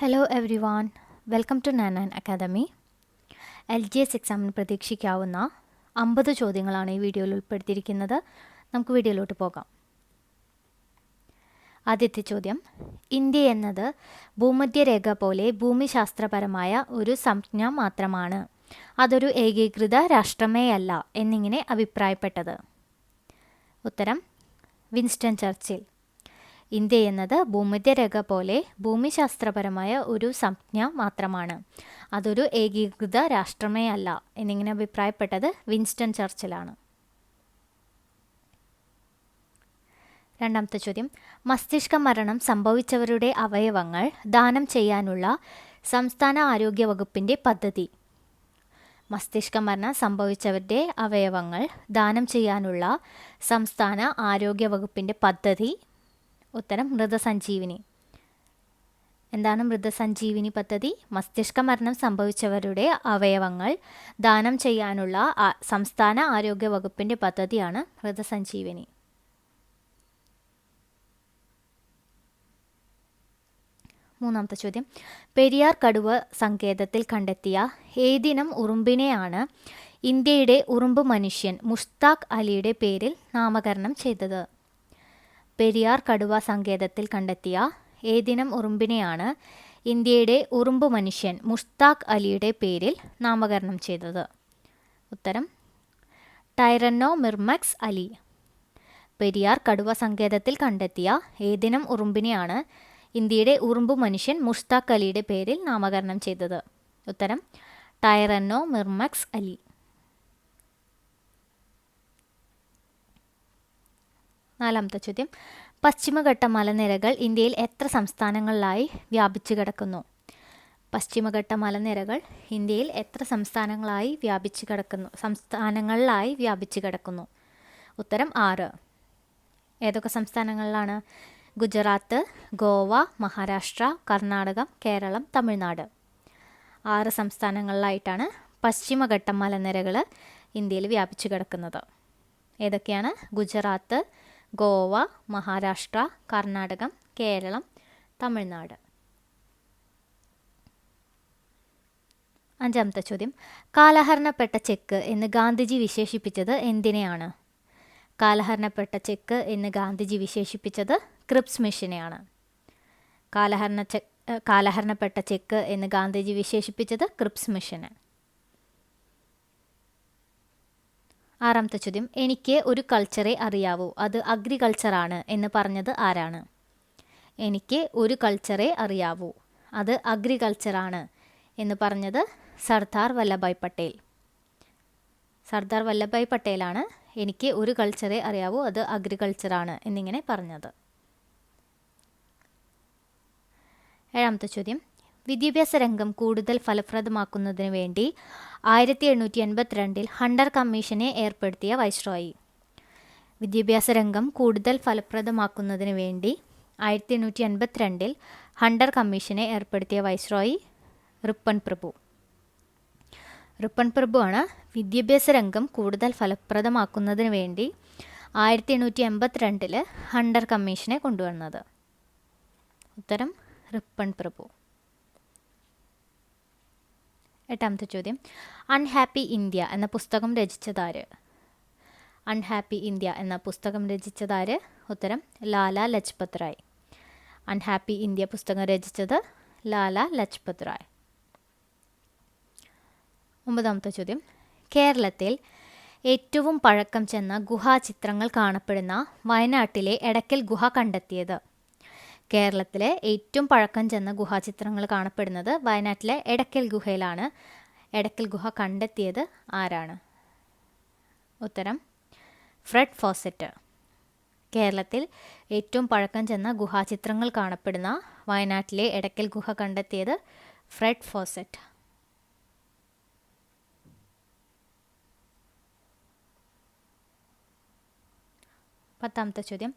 Hello every welcome to Nanan academy L G S എക്സാമിന് പ്രതീക്ഷിക്കാവുന്ന അമ്പത് ചോദ്യങ്ങളാണ് ഈ വീഡിയോയിൽ ഉൾപ്പെടുത്തിയിരിക്കുന്നത്. നമുക്ക് വീഡിയോയിലോട്ട് പോകാം. ആദ്യത്തെ ചോദ്യം. ഇന്ത്യ എന്നത് ഭൂമധ്യരേഖ പോലെ ഭൂമിശാസ്ത്രപരമായ ഒരു സംജ്ഞ മാത്രമാണ്. അതൊരു ഏകീകൃത രാഷ്ട്രമേ അല്ല എന്നിങ്ങനെ അഭിപ്രായപ്പെട്ടത്. ഉത്തരം. Winston Churchill. ഇന്ത്യ എന്നത് ഭൂമധ്യരേഖ പോലെ ഭൂമിശാസ്ത്രപരമായ ഒരു സംജ്ഞ മാത്രമാണ്. അതൊരു ഏകീകൃത രാഷ്ട്രമേ അല്ല എന്നിങ്ങനെ അഭിപ്രായപ്പെട്ടത് വിൻസ്റ്റൺ ചർച്ചിലാണ്. രണ്ടാമത്തെ ചോദ്യം. മസ്തിഷ്ക മരണം സംഭവിച്ചവരുടെ അവയവങ്ങൾ ദാനം ചെയ്യാനുള്ള സംസ്ഥാന ആരോഗ്യ വകുപ്പിന്റെ പദ്ധതി. മസ്തിഷ്ക മരണം സംഭവിച്ചവരുടെ അവയവങ്ങൾ ദാനം ചെയ്യാനുള്ള സംസ്ഥാന ആരോഗ്യ വകുപ്പിന്റെ പദ്ധതി ഉത്തരം മൃതസഞ്ജീവിനി. എന്താണ് മൃതസഞ്ജീവിനി പദ്ധതി? മസ്തിഷ്ക മരണം സംഭവിച്ചവരുടെ അവയവങ്ങൾ ദാനം ചെയ്യാനുള്ള സംസ്ഥാന ആരോഗ്യ വകുപ്പിന്റെ പദ്ധതിയാണ് മൃതസഞ്ജീവിനി. മൂന്നാമത്തെ ചോദ്യം. പെരിയാർ കടുവ സങ്കേതത്തിൽ കണ്ടെത്തിയ ഏതിനം ഉറുമ്പിനെയാണ് ഇന്ത്യയുടെ ഉറുമ്പ് മനുഷ്യൻ മുഷ്താഖ് അലിയുടെ പേരിൽ നാമകരണം ചെയ്തത്? പെരിയാർ കടുവ സങ്കേതത്തിൽ കണ്ടെത്തിയ ഏതിനം ഉറുമ്പിനെയാണ് ഇന്ത്യയുടെ ഉറുമ്പ് മനുഷ്യൻ മുഷ്താഖ് അലിയുടെ പേരിൽ നാമകരണം ചെയ്തത്. ഉത്തരം ടൈറന്നോ മിർമക്സ് അലി. പെരിയാർ കടുവ സങ്കേതത്തിൽ കണ്ടെത്തിയ ഏതിനം ഉറുമ്പിനെയാണ് ഇന്ത്യയുടെ ഉറുമ്പ് മനുഷ്യൻ മുഷ്താഖ് അലിയുടെ പേരിൽ നാമകരണം ചെയ്തത്. ഉത്തരം ടൈറന്നോ മിർമക്സ് അലി. നാലാമത്തെ ചോദ്യം. പശ്ചിമഘട്ട മലനിരകൾ ഇന്ത്യയിൽ എത്ര സംസ്ഥാനങ്ങളിലായി വ്യാപിച്ചു കിടക്കുന്നു? പശ്ചിമഘട്ട മലനിരകൾ ഇന്ത്യയിൽ എത്ര സംസ്ഥാനങ്ങളായി വ്യാപിച്ചു കിടക്കുന്നു? സംസ്ഥാനങ്ങളിലായി വ്യാപിച്ചു കിടക്കുന്നു? ഉത്തരം ആറ്. ഏതൊക്കെ സംസ്ഥാനങ്ങളിലാണ്? ഗുജറാത്ത് ഗോവ മഹാരാഷ്ട്ര കർണാടകം കേരളം തമിഴ്നാട്. ആറ് സംസ്ഥാനങ്ങളിലായിട്ടാണ് പശ്ചിമഘട്ട മലനിരകൾ ഇന്ത്യയിൽ വ്യാപിച്ചു കിടക്കുന്നത്. ഏതൊക്കെയാണ്? ഗുജറാത്ത് ഗോവ മഹാരാഷ്ട്ര കർണാടകം കേരളം തമിഴ്നാട്. അഞ്ചാമത്തെ ചോദ്യം. കാലഹരണപ്പെട്ട ചെക്ക് എന്ന് ഗാന്ധിജി വിശേഷിപ്പിച്ചത് എന്തിനെയാണ്? കാലഹരണപ്പെട്ട ചെക്ക് എന്ന് ഗാന്ധിജി വിശേഷിപ്പിച്ചത് ക്രിപ്സ് മിഷനെയാണ്. കാലഹരണ ചെ കാലഹരണപ്പെട്ട ചെക്ക് എന്ന് ഗാന്ധിജി വിശേഷിപ്പിച്ചത് ക്രിപ്സ് മിഷന്. ആറാമത്തെ ചോദ്യം എനിക്ക് ഒരു കൾച്ചറെ അറിയാവൂ. അത് അഗ്രികൾച്ചറാണ് എന്ന് പറഞ്ഞത് ആരാണ്? എനിക്ക് ഒരു കൾച്ചറെ അറിയാവൂ. അത് അഗ്രികൾച്ചറാണ് എന്ന് പറഞ്ഞത് സർദാർ വല്ലഭായ് പട്ടേൽ. സർദാർ വല്ലഭായ് പട്ടേലാണ് എനിക്ക് ഒരു കൾച്ചറെ അറിയാവൂ. അത് അഗ്രികൾച്ചറാണ് എന്നിങ്ങനെ പറഞ്ഞത്. ഏഴാമത്തെ ചോദ്യം വിദ്യാഭ്യാസ രംഗം കൂടുതൽ ഫലപ്രദമാക്കുന്നതിന് വേണ്ടി ആയിരത്തി എണ്ണൂറ്റി എൺപത്തിരണ്ടിൽ ഹണ്ടർ കമ്മീഷനെ ഏർപ്പെടുത്തിയ വൈസ്രോയി. വിദ്യാഭ്യാസ രംഗം കൂടുതൽ ഫലപ്രദമാക്കുന്നതിന് വേണ്ടി ആയിരത്തി എണ്ണൂറ്റി എൺപത്തിരണ്ടിൽ ഹണ്ടർ കമ്മീഷനെ ഏർപ്പെടുത്തിയ വൈസ്രോയി റിപ്പൺ പ്രഭു. റിപ്പൺ പ്രഭു ആണ് വിദ്യാഭ്യാസ രംഗം കൂടുതൽ ഫലപ്രദമാക്കുന്നതിന് വേണ്ടി ആയിരത്തി എണ്ണൂറ്റി എൺപത്തിരണ്ടിൽ ഹണ്ടർ കമ്മീഷനെ കൊണ്ടുവന്നത്. ഉത്തരം റിപ്പൺ പ്രഭു. എട്ടാമത്തെ ചോദ്യം. അൺഹാപ്പി ഇന്ത്യ എന്ന പുസ്തകം രചിച്ചതാര്? അൺഹാപ്പി ഇന്ത്യ എന്ന പുസ്തകം രചിച്ചതാര്? ഉത്തരം ലാല ലജ്പത് റായ്. അൺഹാപ്പി ഇന്ത്യ പുസ്തകം രചിച്ചത് ലാല ലജ്പത് റായ്. ഒമ്പതാമത്തെ ചോദ്യം. കേരളത്തിൽ ഏറ്റവും പഴക്കം ചെന്ന ഗുഹാചിത്രങ്ങൾ കാണപ്പെടുന്ന വയനാട്ടിലെ എടക്കൽ ഗുഹ കണ്ടെത്തിയത് കേരളത്തിലെ ഏറ്റവും പഴക്കം ചെന്ന ഗുഹാചിത്രങ്ങൾ കാണപ്പെടുന്നത് വയനാട്ടിലെ എടക്കൽ ഗുഹയിലാണ്. എടക്കൽ ഗുഹ കണ്ടെത്തിയത് ആരാണ്? ഉത്തരം ഫ്രെഡ് ഫോസറ്റ്. കേരളത്തിൽ ഏറ്റവും പഴക്കം ചെന്ന ഗുഹാചിത്രങ്ങൾ കാണപ്പെടുന്ന വയനാട്ടിലെ എടക്കൽ ഗുഹ കണ്ടെത്തിയത് ഫ്രെഡ് ഫോസറ്റ്. പത്താമത്തെ ചോദ്യം.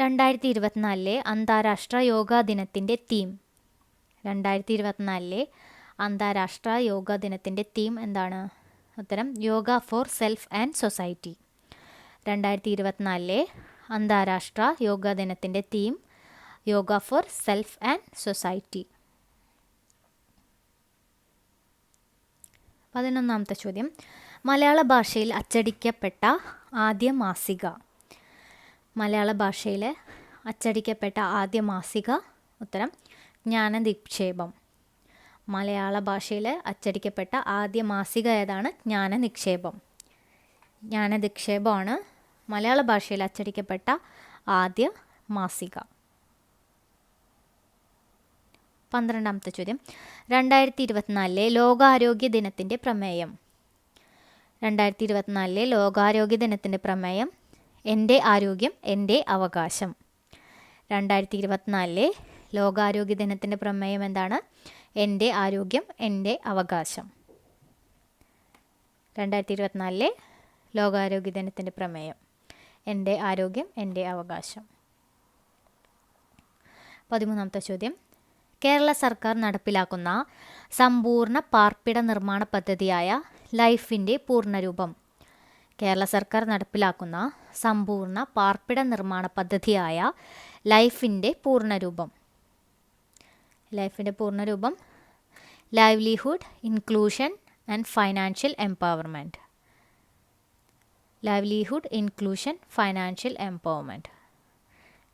രണ്ടായിരത്തി ഇരുപത്തിനാലിലെ അന്താരാഷ്ട്ര യോഗാ ദിനത്തിന്റെ തീം രണ്ടായിരത്തി ഇരുപത്തിനാലിലെ അന്താരാഷ്ട്ര യോഗാ ദിനത്തിന്റെ തീം എന്താണ്? ഉത്തരം yoga for self and society. രണ്ടായിരത്തി ഇരുപത്തിനാലിലെ അന്താരാഷ്ട്ര യോഗാ ദിനത്തിന്റെ theme yoga for self and society. പതിനൊന്നാമത്തെ ചോദ്യം. മലയാള ഭാഷയിൽ അച്ചടിക്കപ്പെട്ട ആദ്യ മാസിക. മലയാള ഭാഷയിൽ അച്ചടിക്കപ്പെട്ട ആദ്യ മാസിക ഉത്തരം ജ്ഞാനനിക്ഷേപം. മലയാള ഭാഷയിൽ അച്ചടിക്കപ്പെട്ട ആദ്യ മാസിക ഏതാണ്? ജ്ഞാനനിക്ഷേപം. ജ്ഞാനനിക്ഷേപമാണ് മലയാള ഭാഷയിൽ അച്ചടിക്കപ്പെട്ട ആദ്യ മാസിക. പന്ത്രണ്ടാമത്തെ ചോദ്യം. രണ്ടായിരത്തി ഇരുപത്തിനാലിലെ ലോകാരോഗ്യ ദിനത്തിന്റെ പ്രമേയം. രണ്ടായിരത്തി ഇരുപത്തിനാലിലെ ലോകാരോഗ്യ ദിനത്തിന്റെ പ്രമേയം എന്റെ ആരോഗ്യം എന്റെ അവകാശം. രണ്ടായിരത്തി ഇരുപത്തിനാലിലെ ലോകാരോഗ്യ ദിനത്തിന്റെ പ്രമേയം എന്താണ്? എന്റെ ആരോഗ്യം എന്റെ അവകാശം. രണ്ടായിരത്തി ഇരുപത്തിനാലിലെ ലോകാരോഗ്യ ദിനത്തിന്റെ പ്രമേയം. എന്റെ ആരോഗ്യം എന്റെ അവകാശം. പതിമൂന്നാമത്തെ ചോദ്യം. കേരള സർക്കാർ നടപ്പിലാക്കുന്ന സമ്പൂർണ പാർപ്പിട നിർമ്മാണ പദ്ധതിയായ ലൈഫിന്റെ പൂർണരൂപം കേരള സർക്കാർ നടപ്പിലാക്കുന്ന സമ്പൂർണ പാർപ്പിട നിർമ്മാണ പദ്ധതിയായ ലൈഫിന്റെ പൂർണരൂപം. ലൈഫിന്റെ പൂർണരൂപം livelihood inclusion and financial empowerment livelihood inclusion financial empowerment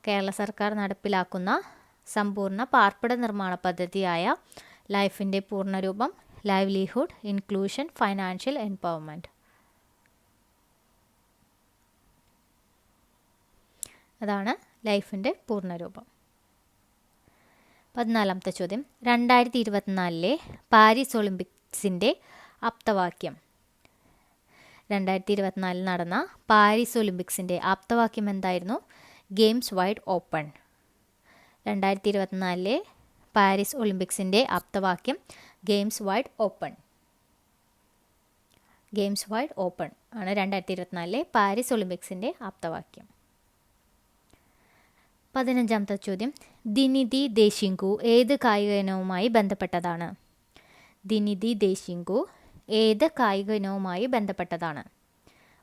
Kerala സർക്കാർ നടപ്പിലാക്കുന്ന സമ്പൂർണ പാർപ്പിട നിർമ്മാണ പദ്ധതിയായ ലൈഫിന്റെ പൂർണരൂപം ലൈവ്ലിഹുഡ് ഇൻക്ലൂഷൻ ഫൈനാൻഷ്യൽ എംപവർമെന്റ് അതാണ് ലൈഫിന്റെ പൂർണരൂപം. പതിനാലാമത്തെ ചോദ്യം. രണ്ടായിരത്തി ഇരുപത്തിനാലിലെ പാരീസ് ഒളിമ്പിക്സിന്റെ ആപ്തവാക്യം. രണ്ടായിരത്തി ഇരുപത്തിനാലിൽ നടന്ന പാരീസ് ഒളിമ്പിക്സിന്റെ ആപ്തവാക്യം എന്തായിരുന്നു? Games wide open. രണ്ടായിരത്തി ഇരുപത്തിനാലിലെ പാരീസ് ഒളിമ്പിക്സിന്റെ ആപ്തവാക്യം games wide open. Games wide open ആണ് രണ്ടായിരത്തി ഇരുപത്തിനാലിലെ പാരീസ് ഒളിമ്പിക്സിന്റെ ആപ്തവാക്യം. പതിനഞ്ചാമത്തെ ചോദ്യം. ദിനിതി ദേശിങ്കു ഏത് കായിക ഇനവുമായി ബന്ധപ്പെട്ടതാണ്? ദിനിതി ദേശിങ്കു ഏത് കായിക ഇനവുമായി ബന്ധപ്പെട്ടതാണ്?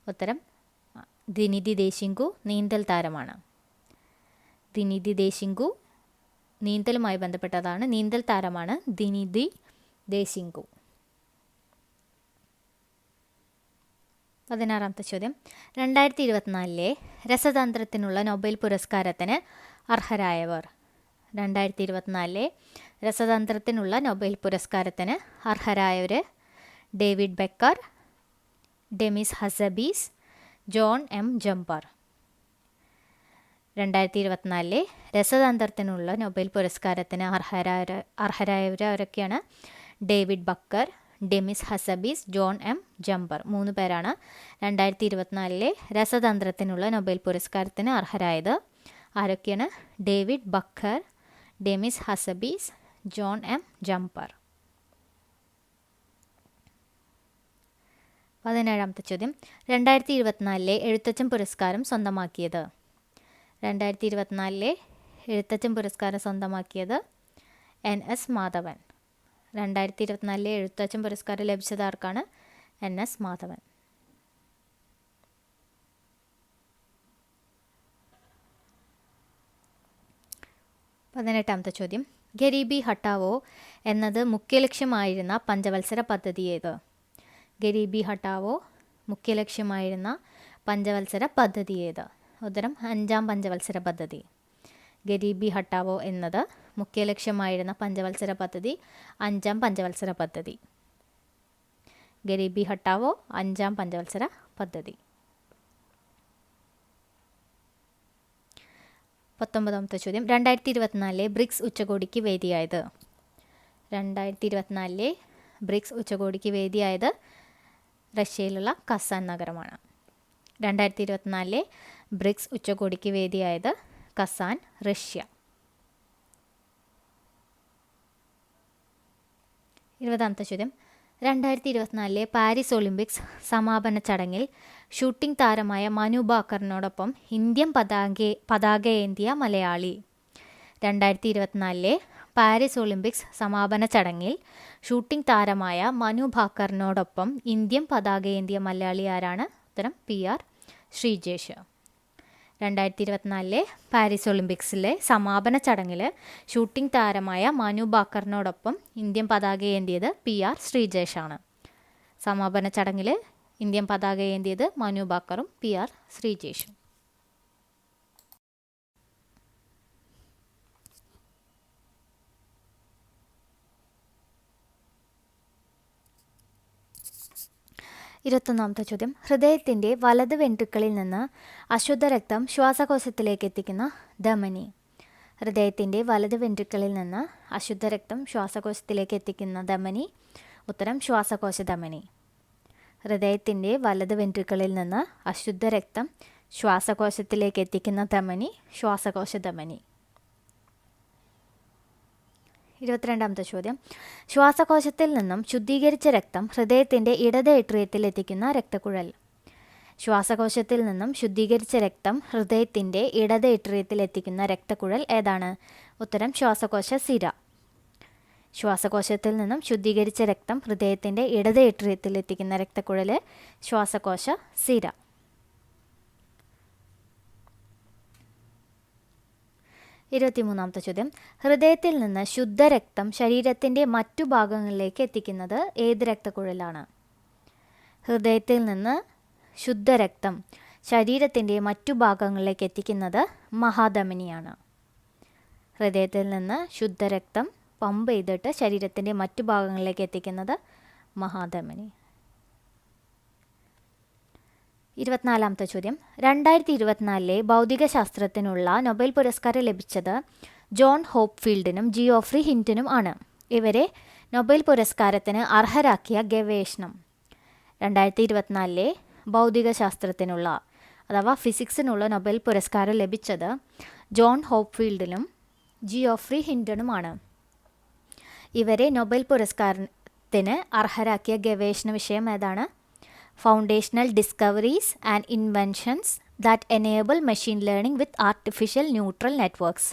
ഉത്തരം ദിനിതി ദേശിങ്കു നീന്തൽ താരമാണ്. ദിനിതി ദേശിങ്കു നീന്തലുമായി ബന്ധപ്പെട്ടതാണ്. നീന്തൽ താരമാണ് ദിനിതി ദേശിങ്കു. പതിനാറാമത്തെ ചോദ്യം. രണ്ടായിരത്തി ഇരുപത്തിനാലിലെ രസതന്ത്രത്തിനുള്ള നൊബേൽ പുരസ്കാരത്തിന് അർഹരായവർ. രണ്ടായിരത്തി ഇരുപത്തിനാലിലെ രസതന്ത്രത്തിനുള്ള നൊബേൽ പുരസ്കാരത്തിന് അർഹരായവർ David Baker Demis Hassabis John M Jumper രണ്ടായിരത്തി ഇരുപത്തിനാലിലെ രസതന്ത്രത്തിനുള്ള നൊബേൽ പുരസ്കാരത്തിന് അർഹരായ അർഹരായവരൊക്കെയാണ് David Baker Demis Hassabis John M Jumper മൂന്ന് പേരാണ് രണ്ടായിരത്തി ഇരുപത്തിനാലിലെ രസതന്ത്രത്തിനുള്ള നൊബേൽ പുരസ്കാരത്തിന് അർഹരായത്. ആരൊക്കെയാണ്? David Baker Demis Hassabis John M Jumper പതിനേഴാമത്തെ ചോദ്യം. രണ്ടായിരത്തി ഇരുപത്തിനാലിലെ എഴുത്തച്ഛൻ പുരസ്കാരം സ്വന്തമാക്കിയത്. രണ്ടായിരത്തി ഇരുപത്തിനാലിലെ എഴുത്തച്ഛൻ പുരസ്കാരം സ്വന്തമാക്കിയത് എൻ എസ് മാധവൻ. രണ്ടായിരത്തി ഇരുപത്തിനാലിലെ എഴുത്തച്ഛൻ പുരസ്കാരം ലഭിച്ചത് ആർക്കാണ് എൻ എസ് മാധവൻ. പതിനെട്ടാമത്തെ ചോദ്യം. ഗരീബി ഹട്ടാവോ എന്നത് മുഖ്യ ലക്ഷ്യമായിരുന്ന പഞ്ചവത്സര പദ്ധതി ഏത് ഗരീബി ഹട്ടാവോ മുഖ്യ ലക്ഷ്യമായിരുന്ന പഞ്ചവത്സര പദ്ധതി ഏത് ഉത്തരം അഞ്ചാം പഞ്ചവത്സര പദ്ധതി. ഗരീബി ഹട്ടാവോ എന്നത് മുഖ്യ ലക്ഷ്യമായിരുന്ന പഞ്ചവത്സര പദ്ധതി അഞ്ചാം പഞ്ചവത്സര പദ്ധതി. ഗരീബി ഹട്ടാവോ അഞ്ചാം പഞ്ചവത്സര പദ്ധതി. പത്തൊമ്പതാമത്തെ ചോദ്യം. രണ്ടായിരത്തി ഇരുപത്തിനാലിലെ ബ്രിക്സ് ഉച്ചകോടിക്ക് വേദിയായത്. രണ്ടായിരത്തി ഇരുപത്തിനാലിലെ ബ്രിക്സ് ഉച്ചകോടിക്ക് വേദിയായത് റഷ്യയിലുള്ള കസാൻ നഗരമാണ്. രണ്ടായിരത്തി ഇരുപത്തിനാലിലെ ബ്രിക്സ് ഉച്ചകോടിക്ക് വേദിയായത് കസാൻ റഷ്യ. ഇരുപതാമത്തെ ചോദ്യം രണ്ടായിരത്തി ഇരുപത്തിനാലിലെ പാരീസ് ഒളിമ്പിക്സ് സമാപന ചടങ്ങിൽ ഷൂട്ടിംഗ് താരമായ മനു ബാക്കറിനോടൊപ്പം ഇന്ത്യൻ പതാക പതാകയേന്തിയ മലയാളി. രണ്ടായിരത്തി ഇരുപത്തിനാലിലെ പാരീസ് ഒളിമ്പിക്സ് സമാപന ചടങ്ങിൽ ഷൂട്ടിംഗ് താരമായ മനു ഭാക്കറിനോടൊപ്പം ഇന്ത്യൻ പതാകയേന്തിയ മലയാളി ആരാണ്? ഉത്തരം പി ആർ ശ്രീജേഷ്. രണ്ടായിരത്തി ഇരുപത്തിനാലിലെ പാരീസ് ഒളിമ്പിക്സിലെ സമാപന ചടങ്ങിൽ ഷൂട്ടിംഗ് താരമായ മനു ബാക്കറിനോടൊപ്പം ഇന്ത്യൻ പതാക ഏന്തിയത് പി ആർ ശ്രീജേഷാണ്. സമാപന ചടങ്ങിൽ ഇന്ത്യൻ പതാക ഏന്തിയത് മനു ബാക്കറും പി ആർ ശ്രീജേഷും. ഇരുപത്തൊന്നാമത്തെ ചോദ്യം. ഹൃദയത്തിന്റെ വലത് വെൻട്രിക്കിളിൽ നിന്ന് അശുദ്ധ രക്തം ശ്വാസകോശത്തിലേക്ക് എത്തിക്കുന്ന ധമനി. ഹൃദയത്തിന്റെ വലത് വെൻട്രിക്കിളിൽ നിന്ന് അശുദ്ധ രക്തം ശ്വാസകോശത്തിലേക്ക് എത്തിക്കുന്ന ധമനി. ഉത്തരം ശ്വാസകോശ ധമനി. ഹൃദയത്തിന്റെ വലത് വെൻട്രിക്കിളിൽ നിന്ന് അശുദ്ധ രക്തം ശ്വാസകോശത്തിലേക്ക് എത്തിക്കുന്ന ധമനി ശ്വാസകോശ ധമനി. ഇരുപത്തിരണ്ടാമത്തെ ചോദ്യം. ശ്വാസകോശത്തിൽ നിന്നും ശുദ്ധീകരിച്ച രക്തം ഹൃദയത്തിന്റെ ഇടത് ഏട്രിയത്തിൽ എത്തിക്കുന്ന രക്തക്കുഴൽ. ശ്വാസകോശത്തിൽ നിന്നും ശുദ്ധീകരിച്ച രക്തം ഹൃദയത്തിന്റെ ഇടത് ഏട്രിയത്തിൽ എത്തിക്കുന്ന രക്തക്കുഴൽ ഏതാണ്? ഉത്തരം ശ്വാസകോശ സിര. ശ്വാസകോശത്തിൽ നിന്നും ശുദ്ധീകരിച്ച രക്തം ഹൃദയത്തിന്റെ ഇടത് ഏട്രിയത്തിൽ എത്തിക്കുന്ന രക്തക്കുഴൽ ശ്വാസകോശ സിര. ഇരുപത്തിമൂന്നാമത്തെ ചോദ്യം ഹൃദയത്തിൽ നിന്ന് ശുദ്ധരക്തം ശരീരത്തിന്റെ മറ്റു ഭാഗങ്ങളിലേക്ക് എത്തിക്കുന്നത് ഏത് രക്തക്കുഴലാണ്? ഹൃദയത്തിൽ നിന്ന് ശുദ്ധരക്തം ശരീരത്തിന്റെ മറ്റു ഭാഗങ്ങളിലേക്ക് എത്തിക്കുന്നത് മഹാധമനിയാണ്. ഹൃദയത്തിൽ നിന്ന് ശുദ്ധരക്തം പമ്പ് ചെയ്തിട്ട് ശരീരത്തിന്റെ മറ്റു ഭാഗങ്ങളിലേക്ക് എത്തിക്കുന്നത് മഹാധമനി. ഇരുപത്തിനാലാമത്തെ ചോദ്യം. രണ്ടായിരത്തി ഇരുപത്തിനാലിലെ ഭൗതികശാസ്ത്രത്തിനുള്ള നൊബേൽ പുരസ്കാരം ലഭിച്ചത് ജോൺ ഹോപ്ഫീൽഡിനും ജിയോഫ്രി ഹിന്റിനും ആണ്. ഇവരെ നൊബേൽ പുരസ്കാരത്തിന് അർഹരാക്കിയ ഗവേഷണം. രണ്ടായിരത്തി ഇരുപത്തിനാലിലെ ഭൗതികശാസ്ത്രത്തിനുള്ള അഥവാ ഫിസിക്സിനുള്ള നൊബേൽ പുരസ്കാരം ലഭിച്ചത് ജോൺ ഹോപ്ഫീൽഡിനും ജിയോഫ്രി ഹിന്റനുമാണ് ഇവരെ നൊബേൽ പുരസ്കാരത്തിന് അർഹരാക്കിയ ഗവേഷണ വിഷയം ഏതാണ്? Foundational discoveries and inventions that enable machine learning with artificial neutral networks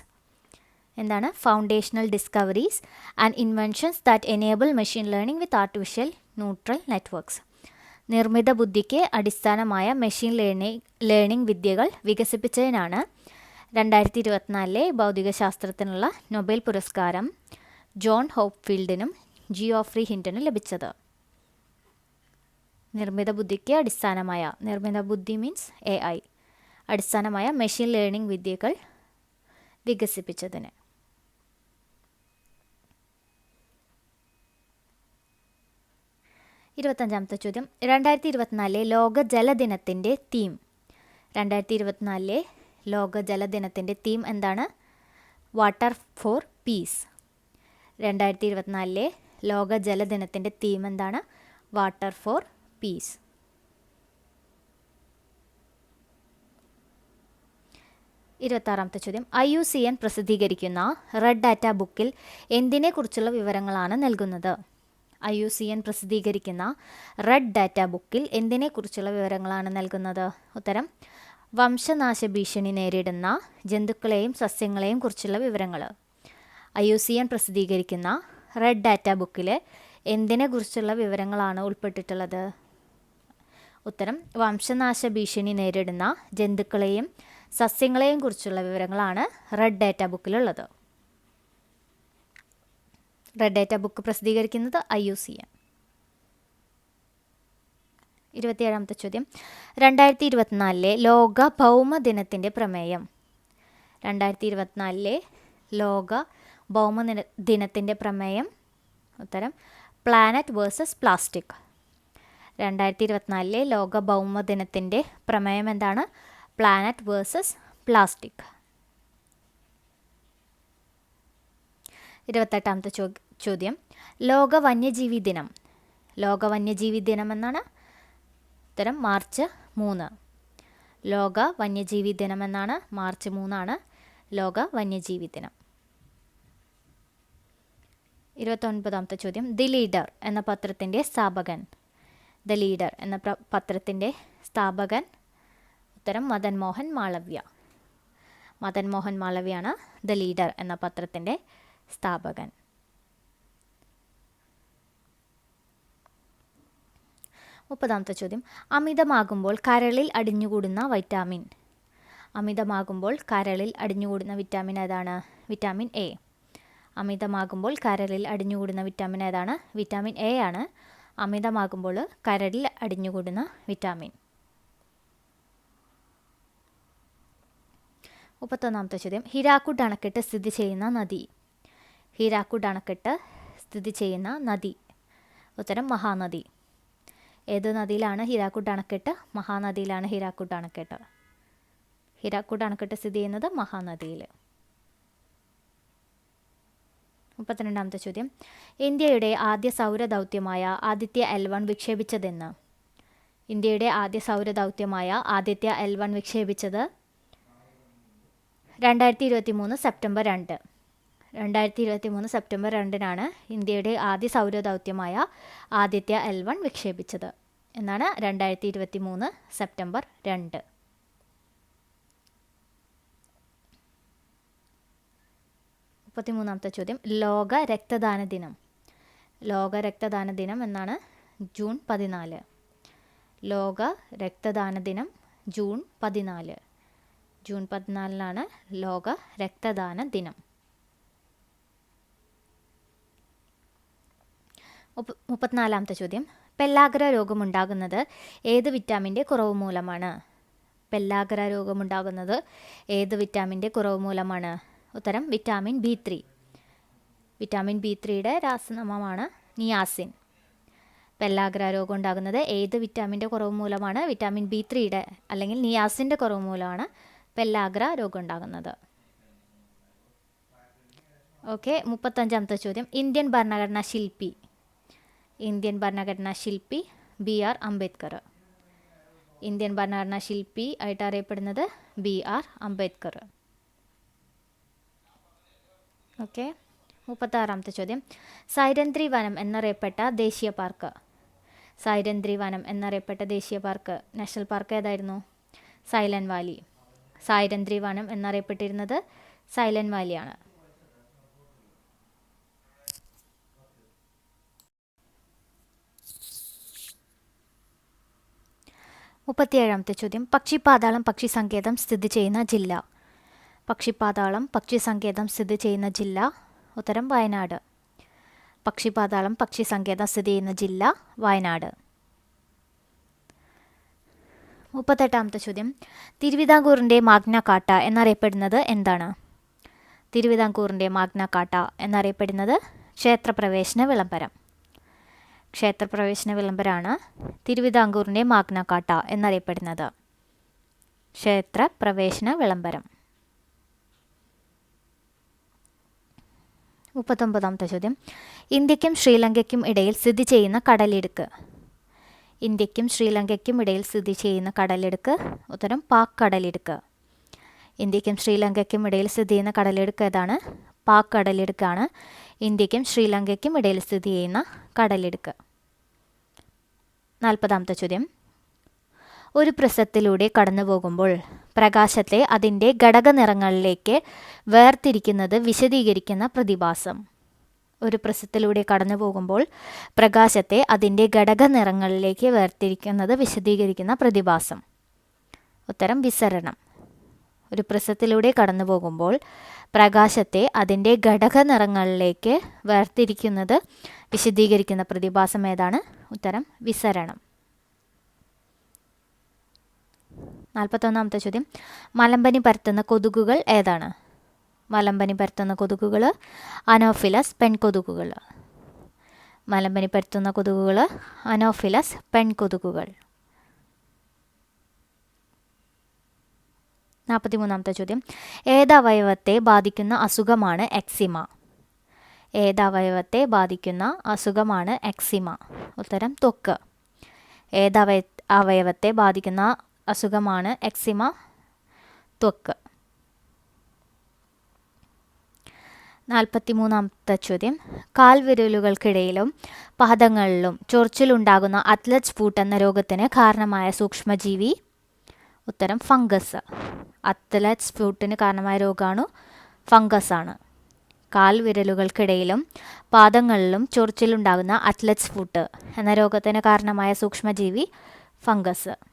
എന്താണ്? Foundational discoveries and inventions that enable machine learning with artificial neutral networks നിർമ്മിത ബുദ്ധിക്ക് അടിസ്ഥാനമായ മെഷീൻ ലേണിംഗ് ലേണിംഗ് വിദ്യകൾ വികസിപ്പിച്ചതിനാണ് രണ്ടായിരത്തി ഇരുപത്തിനാലിലെ ഭൗതികശാസ്ത്രത്തിനുള്ള നൊബേൽ പുരസ്കാരം ജോൺ ഹോപ്ഫീൽഡിനും ജിയോഫ്രി ഹിന്റനും ലഭിച്ചത്. നിർമ്മിത ബുദ്ധിക്ക് അടിസ്ഥാനമായ നിർമ്മിത ബുദ്ധി മീൻസ് എ ഐ അടിസ്ഥാനമായ മെഷീൻ ലേണിംഗ് വിദ്യകൾ വികസിപ്പിച്ചതിന്. ഇരുപത്തഞ്ചാമത്തെ ചോദ്യം. രണ്ടായിരത്തി ഇരുപത്തിനാലിലെ ലോക ജലദിനത്തിന്റെ തീം രണ്ടായിരത്തി ഇരുപത്തിനാലിലെ ലോക ജലദിനത്തിന്റെ തീം എന്താണ്? വാട്ടർ ഫോർ പീസ് രണ്ടായിരത്തി ഇരുപത്തിനാലിലെ ലോക ജലദിനത്തിന്റെ തീം എന്താണ്? വാട്ടർ ഫോർ പീസ് ഇരുപത്താറാമത്തെ ചോദ്യം. ഐ യു സി എൻ പ്രസിദ്ധീകരിക്കുന്ന റെഡ് ഡാറ്റ ബുക്കിൽ എന്തിനെക്കുറിച്ചുള്ള വിവരങ്ങളാണ് നൽകുന്നത്? ഐ യു സി എൻ പ്രസിദ്ധീകരിക്കുന്ന റെഡ് ഡാറ്റ ബുക്കിൽ എന്തിനെക്കുറിച്ചുള്ള വിവരങ്ങളാണ് നൽകുന്നത്? ഉത്തരം വംശനാശ ഭീഷണി നേരിടുന്ന ജന്തുക്കളെയും സസ്യങ്ങളെയും കുറിച്ചുള്ള വിവരങ്ങൾ ഐ യു സി എൻ പ്രസിദ്ധീകരിക്കുന്ന റെഡ് ഡാറ്റ ബുക്കിൽ എന്തിനെക്കുറിച്ചുള്ള വിവരങ്ങളാണ് ഉൾപ്പെട്ടിട്ടുള്ളത്? ഉത്തരം വംശനാശ ഭീഷണി നേരിടുന്ന ജന്തുക്കളെയും സസ്യങ്ങളെയും കുറിച്ചുള്ള വിവരങ്ങളാണ് റെഡ് ഡാറ്റ ബുക്കിലുള്ളത്. റെഡ് ഡാറ്റ ബുക്ക് പ്രസിദ്ധീകരിക്കുന്നത് ഐ യു സി എൻ ഇരുപത്തിയേഴാമത്തെ ചോദ്യം. രണ്ടായിരത്തി ഇരുപത്തിനാലിലെ ലോക ഭൗമ ദിനത്തിന്റെ പ്രമേയം. രണ്ടായിരത്തി ഇരുപത്തിനാലിലെ ലോക ഭൗമ ദിന ദിനത്തിന്റെ പ്രമേയം. ഉത്തരം പ്ലാനറ്റ് വേഴ്സസ് പ്ലാസ്റ്റിക്. രണ്ടായിരത്തി ഇരുപത്തിനാലിലെ ലോക ഭൗമ ദിനത്തിന്റെ പ്രമേയം എന്താണ്? പ്ലാനറ്റ് വേഴ്സസ് പ്ലാസ്റ്റിക് ഇരുപത്തെട്ടാമത്തെ ചോ ചോദ്യം. ലോക വന്യജീവി ദിനം. ലോക വന്യജീവി ദിനം എന്നാണ്? ഉത്തരം മാർച്ച് മൂന്ന്. ലോക വന്യജീവി ദിനം എന്നാണ്? മാർച്ച് മൂന്നാണ്. ലോക വന്യജീവി ദിനം. ഇരുപത്തൊൻപതാമത്തെ ചോദ്യം. ദി ലീഡർ എന്ന പത്രത്തിന്റെ സ്ഥാപകൻ. ദ ലീഡർ എന്ന പത്രത്തിന്റെ സ്ഥാപകൻ. ഉത്തരം മദൻ മോഹൻ മാളവ്യ. മദൻ മോഹൻ മാളവ്യാണ് ദ ലീഡർ എന്ന പത്രത്തിന്റെ സ്ഥാപകൻ. മുപ്പതാമത്തെ ചോദ്യം. അമിതമാകുമ്പോൾ കരളിൽ അടിഞ്ഞുകൂടുന്ന വൈറ്റാമിൻ. അമിതമാകുമ്പോൾ കരളിൽ അടിഞ്ഞുകൂടുന്ന വിറ്റാമിൻ ഏതാണ്? Vitamin A. അമിതമാകുമ്പോൾ കരളിൽ അടിഞ്ഞുകൂടുന്ന വിറ്റാമിൻ ഏതാണ്? വിറ്റാമിൻ എ ആണ്. അമിതമാകുമ്പോൾ കരടിൽ അടിഞ്ഞുകൂടുന്ന വിറ്റാമിൻ. മുപ്പത്തൊന്നാമത്തെ ചോദ്യം. ഹിരാക്കുഡ് അണക്കെട്ട് സ്ഥിതി ചെയ്യുന്ന നദി. ഹിരാക്കുഡ് അണക്കെട്ട് സ്ഥിതി ചെയ്യുന്ന നദി. ഉത്തരം മഹാനദി. ഏത് നദിയിലാണ് ഹിരാക്കുഡ് അണക്കെട്ട് മഹാനദിയിലാണ് ഹിരാക്കുഡ് അണക്കെട്ട് ഹിരാക്കുഡ് അണക്കെട്ട് സ്ഥിതി ചെയ്യുന്നത് മഹാനദിയിൽ. മുപ്പത്തിരണ്ടാമത്തെ ചോദ്യം. ഇന്ത്യയുടെ ആദ്യ സൗരദൗത്യമായ ആദിത്യ എൽ വൺ വിക്ഷേപിച്ചതെന്ന്. ഇന്ത്യയുടെ ആദ്യ സൗരദൗത്യമായ ആദിത്യ എൽ വൺ വിക്ഷേപിച്ചത് രണ്ടായിരത്തി ഇരുപത്തി മൂന്ന് സെപ്റ്റംബർ രണ്ട്. രണ്ടായിരത്തി ഇരുപത്തി മൂന്ന് സെപ്റ്റംബർ രണ്ടിനാണ് ഇന്ത്യയുടെ ആദ്യ സൗരദൗത്യമായ ആദിത്യ എൽ വൺ വിക്ഷേപിച്ചത്. എന്നാണ് രണ്ടായിരത്തി ഇരുപത്തി മൂന്ന് സെപ്റ്റംബർ രണ്ട്. മുപ്പത്തിമൂന്നാമത്തെ ചോദ്യം. ലോക രക്തദാന ദിനം. ലോക രക്തദാന ദിനം എന്നാണ് ജൂൺ പതിനാല്. ലോക രക്തദാന ദിനം ജൂൺ പതിനാല്. ജൂൺ പതിനാലിനാണ് ലോക രക്തദാന ദിനം. മുപ്പ- മുപ്പത്തിനാലാമത്തെ ചോദ്യം. പെല്ലാഗ്ര രോഗമുണ്ടാകുന്നത് ഏത് വിറ്റാമിന്റെ കുറവ് മൂലമാണ്? പെല്ലാഗ്ര രോഗമുണ്ടാകുന്നത് ഏത് വിറ്റാമിന്റെ കുറവ് മൂലമാണ്? ഉത്തരം vitamin B three. Vitamin B ത്രീയുടെ രാസനാമമാണ് നിയാസിൻ. പെല്ലാഗ്ര രോഗം ഉണ്ടാകുന്നത് ഏത് വിറ്റാമിന്റെ കുറവ് മൂലമാണ്? വിറ്റാമിൻ ബി ത്രീയുടെ അല്ലെങ്കിൽ നിയാസിന്റെ കുറവ് മൂലമാണ് പെല്ലാഗ്ര രോഗം ഉണ്ടാകുന്നത്. ഓക്കെ മുപ്പത്തഞ്ചാമത്തെ ചോദ്യം. ഇന്ത്യൻ ഭരണഘടനാ ശില്പി. ഇന്ത്യൻ ഭരണഘടനാ ശില്പി ബി ആർ അംബേദ്കർ. ഇന്ത്യൻ ഭരണഘടനാ ശില്പി ആയിട്ട് അറിയപ്പെടുന്നത് ബി ആർ അംബേദ്കർ. ഓക്കെ. മുപ്പത്താറാമത്തെ ചോദ്യം. സൈരന്ധ്രി വനം എന്നറിയപ്പെട്ട ദേശീയ പാർക്ക്. സൈരന്ധ്രി വനം എന്നറിയപ്പെട്ട ദേശീയ പാർക്ക്. നാഷണൽ പാർക്ക് ഏതായിരുന്നു? സൈലൻ വാലി. സൈരന്ധ്രി വനം എന്നറിയപ്പെട്ടിരുന്നത് സൈലൻ വാലിയാണ്. മുപ്പത്തിയേഴാമത്തെ ചോദ്യം. പക്ഷിപാതാളം പക്ഷി സങ്കേതം സ്ഥിതി ചെയ്യുന്ന ജില്ല. പക്ഷിപ്പാതാളം പക്ഷി സങ്കേതം സ്ഥിതി ചെയ്യുന്ന ജില്ല ഉത്തരം വയനാട്. പക്ഷിപാതാളം പക്ഷി സങ്കേതം സ്ഥിതി ചെയ്യുന്ന ജില്ല വയനാട്. മുപ്പത്തെട്ടാമത്തെ ചോദ്യം. തിരുവിതാംകൂറിന്റെ മാഗ്ന കാട്ട എന്നറിയപ്പെടുന്നത് എന്താണ്? തിരുവിതാംകൂറിന്റെ മാഗ്ന കാട്ട എന്നറിയപ്പെടുന്നത് ക്ഷേത്രപ്രവേശന വിളംബരം. ക്ഷേത്രപ്രവേശന വിളംബരമാണ് തിരുവിതാംകൂറിന്റെ മാഗ്ന കാട്ട എന്നറിയപ്പെടുന്നത്. ക്ഷേത്രപ്രവേശന വിളംബരം. മുപ്പത്തൊമ്പതാമത്തെ ചോദ്യം ഇന്ത്യക്കും ശ്രീലങ്കയ്ക്കും ഇടയിൽ സ്ഥിതി ചെയ്യുന്ന കടലിടുക്ക്. ഇന്ത്യക്കും ശ്രീലങ്കയ്ക്കും ഇടയിൽ സ്ഥിതി ചെയ്യുന്ന കടലിടുക്ക് ഉത്തരം പാക് കടലിടുക്ക്. ഇന്ത്യക്കും ശ്രീലങ്കയ്ക്കും ഇടയിൽ സ്ഥിതി ചെയ്യുന്ന കടലിടുക്ക് ഏതാണ്? പാക് കടലിടുക്കാണ്. ഇന്ത്യക്കും ശ്രീലങ്കയ്ക്കും ഇടയിൽ സ്ഥിതി ചെയ്യുന്ന കടലിടുക്ക്. നാൽപ്പതാമത്തെ ചോദ്യം ഒരു പ്രസത്തിലൂടെ കടന്നു പോകുമ്പോൾ പ്രകാശത്തെ അതിന്റെ ഘടകനിറങ്ങളിലേക്ക് വേർതിരിക്കുന്നത് വിശദീകരിക്കുന്ന പ്രതിഭാസം. ഒരു പ്രസത്തിലൂടെ കടന്നു പോകുമ്പോൾ പ്രകാശത്തെ അതിന്റെ ഘടകനിറങ്ങളിലേക്ക് വേർതിരിക്കുന്നത് വിശദീകരിക്കുന്ന പ്രതിഭാസം. ഉത്തരം വിസരണം. ഒരു പ്രസത്തിലൂടെ കടന്നു പോകുമ്പോൾ പ്രകാശത്തെ അതിന്റെ ഘടകനിറങ്ങളിലേക്ക് വേർതിരിക്കുന്നത് വിശദീകരിക്കുന്ന പ്രതിഭാസം ഏതാണ്? ഉത്തരം വിസരണം. നാൽപ്പത്തൊന്നാമത്തെ ചോദ്യം. മലമ്പനി പരത്തുന്ന കൊതുകുകൾ ഏതാണ്? മലമ്പനി പരത്തുന്ന കൊതുകുകൾ അനോഫിലസ് പെൺകൊതുകുകൾ മലമ്പനി പരത്തുന്ന കൊതുകുകൾ അനോഫിലസ് പെൺകൊതുകുകൾ. നാൽപ്പത്തിമൂന്നാമത്തെ ചോദ്യം. ഏതവയവത്തെ ബാധിക്കുന്ന അസുഖമാണ് എക്സിമ? ഏതവയവത്തെ ബാധിക്കുന്ന അസുഖമാണ് എക്സിമ? ഉത്തരം തൊക്ക് ഏതവയ അവയവത്തെ ബാധിക്കുന്ന അസുഖമാണ് എക്സിമ ത്വക്ക്. നാൽപ്പത്തിമൂന്നാമത്തെ ചോദ്യം. കാൽവിരലുകൾക്കിടയിലും പാദങ്ങളിലും ചൊറിച്ചിലുണ്ടാകുന്ന അത്ലറ്റ് ഫൂട്ട് എന്ന രോഗത്തിന് കാരണമായ സൂക്ഷ്മജീവി? ഉത്തരം ഫംഗസ്. അത്ലറ്റ് ഫ്യൂട്ടിന് കാരണമായ രോഗമാണ് ഫംഗസ് ആണ് കാൽവിരലുകൾക്കിടയിലും പാദങ്ങളിലും ചൊറിച്ചിലുണ്ടാകുന്ന അത്ലറ്റ് ഫൂട്ട് എന്ന രോഗത്തിന് കാരണമായ സൂക്ഷ്മജീവി ഫംഗസ്.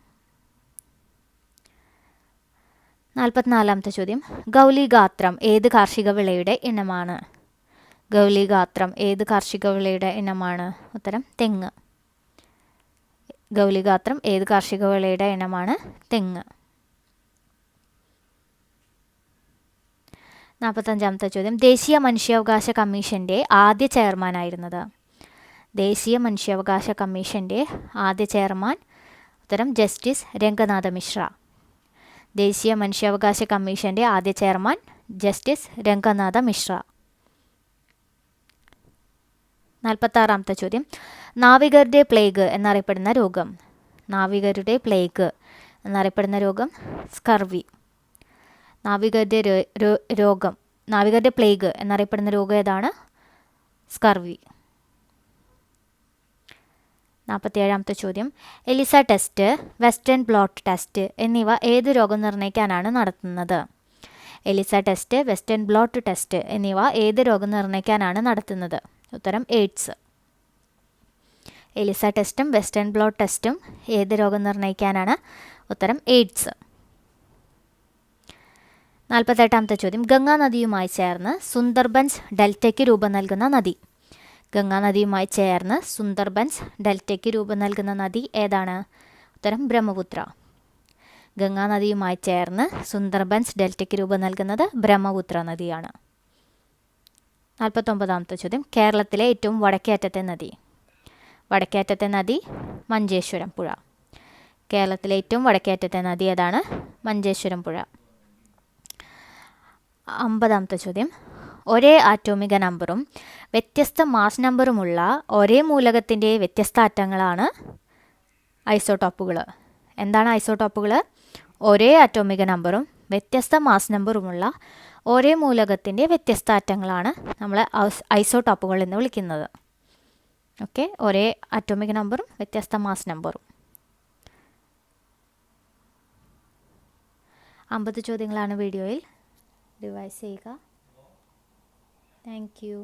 നാൽപ്പത്തിനാലാമത്തെ ചോദ്യം. ഗൗലിഗാത്രം ഏത് കാർഷിക വിളയുടെ ഇനമാണ്? ഗൗലിഗാത്രം ഏത് കാർഷിക വിളയുടെ ഇനമാണ്? ഉത്തരം തെങ്ങ്. ഗൗലിഗാത്രം ഏത് കാർഷിക വിളയുടെ ഇനമാണ്? തെങ്ങ്. നാൽപ്പത്തഞ്ചാമത്തെ ചോദ്യം. ദേശീയ മനുഷ്യാവകാശ കമ്മീഷന്റെ ആദ്യ ചെയർമാനായിരുന്നത് ദേശീയ മനുഷ്യാവകാശ കമ്മീഷന്റെ ആദ്യ ചെയർമാൻ ഉത്തരം ജസ്റ്റിസ് രംഗനാഥ മിശ്ര. ദേശീയ മനുഷ്യാവകാശ കമ്മീഷന്റെ ആദ്യ ചെയർമാൻ ജസ്റ്റിസ് രംഗനാഥ മിശ്ര. നാൽപ്പത്താറാമത്തെ ചോദ്യം. നാവികരുടെ പ്ലേഗ് എന്നറിയപ്പെടുന്ന രോഗം. നാവികരുടെ പ്ലേഗ് എന്നറിയപ്പെടുന്ന രോഗം സ്കർവി. നാവികരുടെ രോഗം. നാവികരുടെ പ്ലേഗ് എന്നറിയപ്പെടുന്ന രോഗം ഏതാണ്? സ്കർവി. നാൽപ്പത്തിയേഴാമത്തെ ചോദ്യം. ELISA test western blot test എന്നിവ ഏത് രോഗം നിർണയിക്കാനാണ് നടത്തുന്നത്? ELISA test western blot test എന്നിവ ഏത് രോഗം നിർണയിക്കാനാണ് നടത്തുന്നത്? ഉത്തരം എയ്ഡ്സ്. എലിസ ടെസ്റ്റും വെസ്റ്റേൺ ബ്ലോട്ട് ടെസ്റ്റും ഏത് രോഗം നിർണയിക്കാനാണ്? ഉത്തരം എയ്ഡ്സ്. നാൽപ്പത്തെട്ടാമത്തെ ചോദ്യം. ഗംഗാ നദിയുമായി ചേർന്ന് സുന്ദർബൻസ് ഡെൽറ്റയ്ക്ക് രൂപം നൽകുന്ന നദി. ഗംഗാ നദിയുമായി ചേർന്ന് സുന്ദർബൻസ് ഡെൽറ്റയ്ക്ക് രൂപം നൽകുന്ന നദി ഏതാണ്? ഉത്തരം ബ്രഹ്മപുത്ര. ഗംഗാ നദിയുമായി ചേർന്ന് സുന്ദർബൻസ് ഡെൽറ്റയ്ക്ക് രൂപം നൽകുന്നത് ബ്രഹ്മപുത്ര നദിയാണ്. നാൽപ്പത്തൊമ്പതാമത്തെ ചോദ്യം. കേരളത്തിലെ ഏറ്റവും വടക്കേറ്റത്തെ നദി. വടക്കേറ്റത്തെ നദി മഞ്ചേശ്വരം പുഴ. കേരളത്തിലെ ഏറ്റവും വടക്കേറ്റത്തെ നദി ഏതാണ്? മഞ്ചേശ്വരം പുഴ. അമ്പതാമത്തെ ചോദ്യം. ഒരേ ആറ്റോമിക നമ്പറും വ്യത്യസ്ത മാസ് നമ്പറുമുള്ള ഒരേ മൂലകത്തിന്റെ വ്യത്യസ്ത ആറ്റങ്ങളാണ് ഐസോടോപ്പുകൾ. എന്താണ് ഐസോടോപ്പുകൾ? ഒരേ ആറ്റോമിക നമ്പറും വ്യത്യസ്ത മാസ് നമ്പറുമുള്ള ഒരേ മൂലകത്തിന്റെ വ്യത്യസ്ത ആറ്റങ്ങളാണ് നമ്മൾ ഐസോടോപ്പുകൾ എന്ന് വിളിക്കുന്നത്. ഓക്കെ ഒരേ ആറ്റോമിക് നമ്പറും വ്യത്യസ്ത മാസ് നമ്പറും. അമ്പത് ചോദ്യങ്ങളാണ് വീഡിയോയിൽ. ഡിവൈസ് ചെയ്യുക. Thank you